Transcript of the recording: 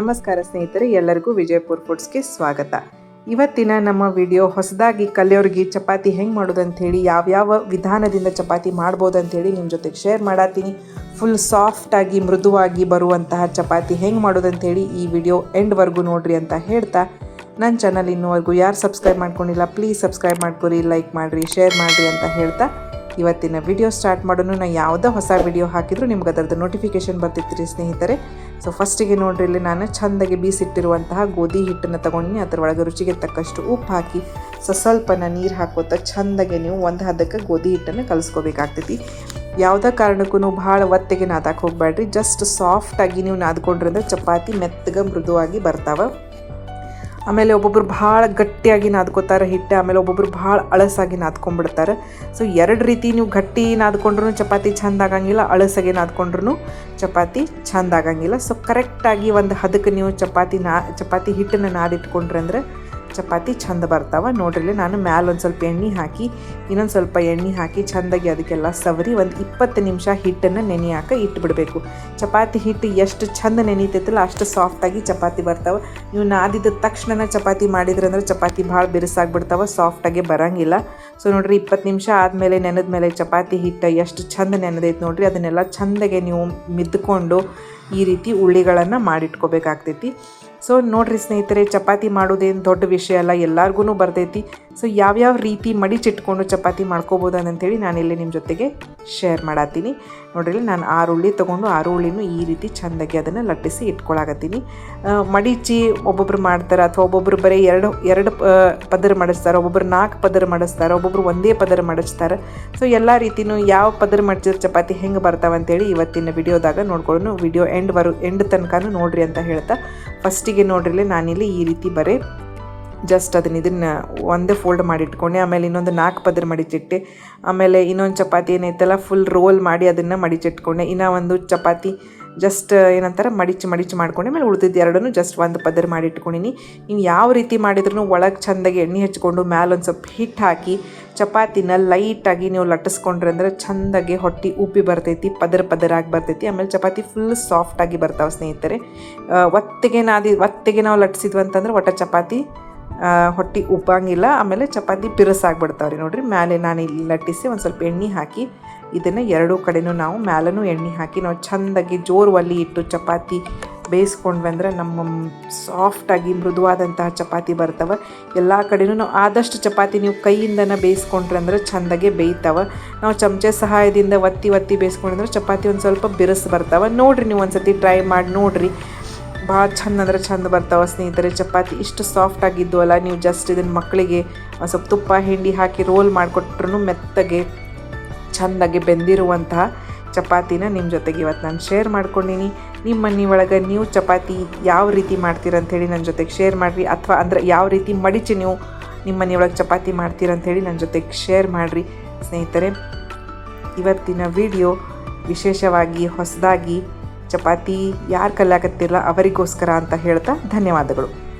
ನಮಸ್ಕಾರ ಸ್ನೇಹಿತರೆ, ಎಲ್ಲರಿಗೂ ವಿಜಯಪುರ್ ಫುಡ್ಸ್ಗೆ ಸ್ವಾಗತ. ಇವತ್ತಿನ ನಮ್ಮ ವಿಡಿಯೋ ಹೊಸದಾಗಿ ಕಲಿಯೋರಿಗೆ ಚಪಾತಿ ಹೆಂಗೆ ಮಾಡೋದು ಅಂಥೇಳಿ ಯಾವ್ಯಾವ ವಿಧಾನದಿಂದ ಚಪಾತಿ ಮಾಡ್ಬೋದು ಅಂಥೇಳಿ ನಿಮ್ಮ ಜೊತೆಗೆ ಶೇರ್ ಮಾಡತ್ತೀನಿ ಫುಲ್ ಸಾಫ್ಟಾಗಿ ಮೃದುವಾಗಿ ಬರುವಂತಹ ಚಪಾತಿ ಹೆಂಗೆ ಮಾಡೋದು ಅಂಥೇಳಿ ಈ ವಿಡಿಯೋ ಎಂಡ್ವರೆಗೂ ನೋಡ್ರಿ ಅಂತ ಹೇಳ್ತಾ ನನ್ನ ಚಾನಲ್ ಇನ್ನೂವರೆಗೂ ಯಾರು ಸಬ್ಸ್ಕ್ರೈಬ್ ಮಾಡ್ಕೊಂಡಿಲ್ಲ ಪ್ಲೀಸ್ ಸಬ್ಸ್ಕ್ರೈಬ್ ಮಾಡ್ಕೊರಿ ಲೈಕ್ ಮಾಡಿರಿ ಶೇರ್ ಮಾಡಿರಿ ಅಂತ ಹೇಳ್ತಾ, ಇವತ್ತಿನ ವಿಡಿಯೋ ಸ್ಟಾರ್ಟ್ ಮಾಡೋನು ನಾನು ಯಾವುದೇ ಹೊಸ ವಿಡಿಯೋ ಹಾಕಿದ್ರು ನಿಮ್ಗೆ ಅದರದ್ದು ನೋಟಿಫಿಕೇಶನ್ ಬರ್ತಿತ್ತು ಸ್ನೇಹಿತರೆ. ಸೊ ಫಸ್ಟಿಗೆ ನೋಡ್ರಿ ಇಲ್ಲಿ ನಾನು ಚೆಂದಾಗಿ ಬೀಸಿಟ್ಟಿರುವಂತಹ ಗೋಧಿ ಹಿಟ್ಟನ್ನು ಅದರ ಅದರೊಳಗೆ ರುಚಿಗೆ ತಕ್ಕಷ್ಟು ಉಪ್ಪು ಹಾಕಿ, ಸೊ ಸ್ವಲ್ಪನ ನೀರು ಹಾಕೋತ ಚೆಂದಾಗೆ ನೀವು ಒಂದು ಹದಕ್ಕೆ ಗೋಧಿ ಹಿಟ್ಟನ್ನು ಕಲಿಸ್ಕೋಬೇಕಾಗ್ತೈತಿ. ಯಾವುದೇ ಕಾರಣಕ್ಕೂ ಭಾಳ ಒತ್ತಿಗೆ ನಾದಕ್ಕೆ ಹೋಗಬೇಡ್ರಿ ಜಸ್ಟ್ ಸಾಫ್ಟಾಗಿ ನೀವು ನಾದ್ಕೊಂಡ್ರಿಂದ ಚಪಾತಿ ಮೆತ್ತಗೆ ಮೃದುವಾಗಿ ಬರ್ತಾವೆ. ಆಮೇಲೆ ಒಬ್ಬೊಬ್ರು ಭಾಳ ಗಟ್ಟಿಯಾಗಿ ನಾದ್ಕೋತಾರೆ ಹಿಟ್ಟೆ, ಆಮೇಲೆ ಒಬ್ಬೊಬ್ರು ಭಾಳ ಅಳಸಾಗಿ ನಾದ್ಕೊಂಡ್ಬಿಡ್ತಾರೆ. ಸೊ ಎರಡು ರೀತಿ ನೀವು ಗಟ್ಟಿ ನಾದ್ಕೊಂಡ್ರೂ ಚಪಾತಿ ಚಂದ ಆಗಂಗಿಲ್ಲ, ಅಳಸಾಗಿ ನಾದ್ಕೊಂಡ್ರೂ ಚಪಾತಿ ಚಂದ ಆಗಂಗಿಲ್ಲ. ಸೊ ಕರೆಕ್ಟಾಗಿ ಒಂದು ಹದಕ್ಕೆ ನೀವು ಚಪಾತಿ ನಾ, ಚಪಾತಿ ಹಿಟ್ಟನ್ನು ನಾದಿಟ್ಕೊಂಡ್ರೆ ಅಂದ್ರೆ ಚಪಾತಿ ಚಂದ ಬರ್ತಾವೆ. ನೋಡ್ರಿ ನಾನು ಮ್ಯಾಲ ಒಂದು ಸ್ವಲ್ಪ ಎಣ್ಣೆ ಹಾಕಿ, ಇನ್ನೊಂದು ಸ್ವಲ್ಪ ಎಣ್ಣೆ ಹಾಕಿ ಚಂದಾಗಿ ಅದಕ್ಕೆಲ್ಲ ಸವರಿ ಒಂದು ಇಪ್ಪತ್ತು ನಿಮಿಷ ಹಿಟ್ಟನ್ನು ನೆನೆಯಾಕ ಇಟ್ಬಿಡಬೇಕು. ಚಪಾತಿ ಹಿಟ್ಟು ಎಷ್ಟು ಚಂದ ನೆನೀತೈತಲ್ಲ, ಅಷ್ಟು ಸಾಫ್ಟಾಗಿ ಚಪಾತಿ ಬರ್ತಾವೆ. ನೀವು ನಾದಿದ ತಕ್ಷಣ ಚಪಾತಿ ಮಾಡಿದ್ರೆ ಅಂದ್ರೆ ಚಪಾತಿ ಭಾಳ ಬಿರುಸಾಗ್ಬಿಡ್ತಾವೆ ಸಾಫ್ಟಾಗಿ ಬರಂಗಿಲ್ಲ. ಸೊ ನೋಡ್ರಿ, ಇಪ್ಪತ್ತು ನಿಮಿಷ ಆದಮೇಲೆ ನೆನೆದ ಮೇಲೆ ಚಪಾತಿ ಹಿಟ್ಟು ಎಷ್ಟು ಚಂದ ನೆನೆದೈತೆ ನೋಡ್ರಿ, ಅದನ್ನೆಲ್ಲ ಚಂದಾಗೆ ನೀವು ಮಿದ್ಕೊಂಡು ಈ ರೀತಿ ಉಳ್ಳಿಗಳನ್ನು ಮಾಡಿಟ್ಕೋಬೇಕಾಗ್ತೈತಿ. ಸೊ ನೋಡ್ರಿ ಸ್ನೇಹಿತರೆ ಚಪಾತಿ ಮಾಡೋದೇನು ದೊಡ್ಡ ವಿಷಯ ಅಲ್ಲ ಎಲ್ಲರಿಗೂ ಬರ್ತೈತಿ. ಸೊ ಯಾವ್ಯಾವ ರೀತಿ ಮಡಿಚಿಟ್ಕೊಂಡು ಚಪಾತಿ ಮಾಡ್ಕೋಬೋದು ಅಂತೇಳಿ ಇಲ್ಲಿ ನಿಮ್ಮ ಜೊತೆಗೆ ಶೇರ್ ಮಾಡತ್ತೀನಿ. ನೋಡ್ರಿ, ನಾನು ಆರು ಉಳ್ಳಿ ತೊಗೊಂಡು ಆರು ಉಳ್ಳಿನೂ ಈ ರೀತಿ ಚೆಂದಾಗಿ ಅದನ್ನು ಲಟ್ಟಿಸಿ ಇಟ್ಕೊಳಕತ್ತೀನಿ. ಮಡಿಚಿ ಒಬ್ಬೊಬ್ರು ಮಾಡ್ತಾರೆ ಅಥವಾ ಒಬ್ಬೊಬ್ರು ಬರೀ ಎರಡು ಎರಡು ಪದರ ಮಾಡಿಸ್ತಾರೆ, ಒಬ್ಬೊಬ್ರು ನಾಲ್ಕು ಪದರ ಮಾಡಿಸ್ತಾರೆ, ಒಬ್ಬೊಬ್ರು ಒಂದೇ ಪದರ ಮಾಡಿಸ್ತಾರೆ. ಸೊ ಎಲ್ಲ ರೀತಿಯೂ ಯಾವ ಪದರ ಮಡಿಸಿದ ಚಪಾತಿ ಹೆಂಗೆ ಬರ್ತಾವೆ ಅಂತೇಳಿ ಇವತ್ತಿನ ವಿಡಿಯೋದಾಗ ನೋಡ್ಕೊಳ್ಳೋಣ. ವಿಡಿಯೋ ಎಂಡ್ ಬರು ಎಂಡ್ ತನಕನೂ ನೋಡ್ರಿ ಅಂತ ಹೇಳ್ತಾ. ಫಸ್ಟಿಗೆ ನೋಡ್ರಿ ನಾನಿಲ್ಲಿ ಈ ರೀತಿ ಬರೀ ಜಸ್ಟ್ ಅದನ್ನ ಇದನ್ನು ಒಂದೇ ಫೋಲ್ಡ್ ಮಾಡಿ ಇಟ್ಕೊಂಡೆ, ಆಮೇಲೆ ಇನ್ನೊಂದು ನಾಲ್ಕು ಪದರ ಮಡಿಚಿಟ್ಟೆ. ಆಮೇಲೆ ಇನ್ನೊಂದು ಚಪಾತಿ ಏನೈತಲ್ಲ ಫುಲ್ ರೋಲ್ ಮಾಡಿ ಅದನ್ನು ಮಡಿಚಿಟ್ಕೊಂಡೆ. ಇನ್ನೂ ಒಂದು ಚಪಾತಿ ಜಸ್ಟ್ ಏನಂತಾರೆ, ಮಡಿಚಿ ಮಡಿಚಿ ಮಾಡ್ಕೊಂಡೆ. ಆಮೇಲೆ ಉಳಿದಿದ್ದು ಎರಡನ್ನು ಜಸ್ಟ್ ಒಂದು ಪದರ ಮಾಡಿ ಇಟ್ಕೊಂಡಿನಿ. ನೀವು ಯಾವ ರೀತಿ ಮಾಡಿದ್ರೂ ಒಳಗೆ ಚೆಂದಾಗಿ ಎಣ್ಣೆ ಹಚ್ಕೊಂಡು ಮ್ಯಾಲೆ ಒಂದು ಸ್ವಲ್ಪ ಹಿಟ್ಟು ಹಾಕಿ, ಚಪಾತಿನ ಲೈಟಾಗಿ ನೀವು ಲಟ್ಟಿಸ್ಕೊಂಡ್ರೆ ಅಂದರೆ ಚೆಂದಾಗಿ ಹೊಟ್ಟೆ ಉಪ್ಪಿ ಬರ್ತೈತಿ, ಪದರ ಪದರಾಗಿ ಬರ್ತೈತಿ. ಆಮೇಲೆ ಚಪಾತಿ ಫುಲ್ ಸಾಫ್ಟಾಗಿ ಬರ್ತಾವೆ ಸ್ನೇಹಿತರೆ. ಒತ್ತಿಗೆ ನಾದಿ, ಒತ್ತಿಗೆ ನಾವು ಲಟ್ಟಿಸಿದ್ವಿ ಅಂತಂದ್ರೆ ಒಟ್ಟ ಚಪಾತಿ ಹೊಟ್ಟೆ ಉಪ್ಪಂಗಿಲ್ಲ ಆಮೇಲೆ ಚಪಾತಿ ಬಿರುಸಾಗ್ಬಿಡ್ತಾವ್ರಿ ನೋಡಿರಿ. ಮೇಲೆ ನಾನು ಇಲ್ಲಿ ಲಟ್ಟಿಸಿ ಒಂದು ಸ್ವಲ್ಪ ಎಣ್ಣೆ ಹಾಕಿ, ಇದನ್ನು ಎರಡೂ ಕಡೆನೂ ನಾವು ಮೇಲೂ ಎಣ್ಣೆ ಹಾಕಿ, ನಾವು ಚೆಂದಾಗಿ ಜೋರು ಒಲಿ ಇಟ್ಟು ಚಪಾತಿ ಬೇಯಿಸ್ಕೊಂಡ್ವಿ ಅಂದ್ರೆ ನಮ್ಮ ಸಾಫ್ಟಾಗಿ ಮೃದುವಾದಂತಹ ಚಪಾತಿ ಬರ್ತವೆ. ಎಲ್ಲ ಕಡೆನೂ ನಾವು ಆದಷ್ಟು ಚಪಾತಿ ನೀವು ಕೈಯಿಂದನೇ ಬೇಯಿಸ್ಕೊಂಡ್ರೆ ಅಂದ್ರೆ ಚೆಂದಾಗೆ ಬೇಯ್ತಾವೆ. ನಾವು ಚಮಚೆ ಸಹಾಯದಿಂದ ಒತ್ತಿ ಒತ್ತಿ ಬೇಯಿಸ್ಕೊಂಡ್ರೆ ಚಪಾತಿ ಒಂದು ಸ್ವಲ್ಪ ಬಿರುಸು ಬರ್ತಾವೆ. ನೋಡಿರಿ ನೀವು ಒಂದು ಸತಿ ಟ್ರೈ ಮಾಡಿ ನೋಡಿರಿ. ಭಾಳ ಚಂದ ಅಂದ್ರೆ ಚಂದ ಬರ್ತಾವೆ ಸ್ನೇಹಿತರೆ. ಚಪಾತಿ ಇಷ್ಟು ಸಾಫ್ಟ್ ಆಗಿದ್ದು ಅಲ್ಲ, ನೀವು ಜಸ್ಟ್ ಇದನ್ನು ಮಕ್ಕಳಿಗೆ ಸ್ವಲ್ಪ ತುಪ್ಪ, ಹಿಂಡಿ ಹಾಕಿ ರೋಲ್ ಮಾಡಿಕೊಟ್ರು ಮೆತ್ತಗೆ ಚೆಂದಾಗಿ ಬೆಂದಿರುವಂತಹ ಚಪಾತಿನ ನಿಮ್ಮ ಜೊತೆಗೆ ಇವತ್ತು ನಾನು ಶೇರ್ ಮಾಡ್ಕೊಂಡಿನಿ. ನಿಮ್ಮ ಮನೆ ಒಳಗೆ ನೀವು ಚಪಾತಿ ಯಾವ ರೀತಿ ಮಾಡ್ತೀರಂಥೇಳಿ ನನ್ನ ಜೊತೆಗೆ ಶೇರ್ ಮಾಡಿರಿ. ಅಥವಾ ಅಂದರೆ ಯಾವ ರೀತಿ ಮಡಿಚಿ ನೀವು ನಿಮ್ಮ ಮನೆಯೊಳಗೆ ಚಪಾತಿ ಮಾಡ್ತೀರಂಥೇಳಿ ನನ್ನ ಜೊತೆಗೆ ಶೇರ್ ಮಾಡಿರಿ. ಸ್ನೇಹಿತರೆ, ಇವತ್ತಿನ ವಿಡಿಯೋ ವಿಶೇಷವಾಗಿ ಹೊಸದಾಗಿ ಚಪಾತಿ ಯಾರು ಕಲಿಯಾಕತ್ತಿರಲ್ಲ ಅವರಿಗೋಸ್ಕರ ಅಂತ ಹೇಳ್ತಾ ಧನ್ಯವಾದಗಳು.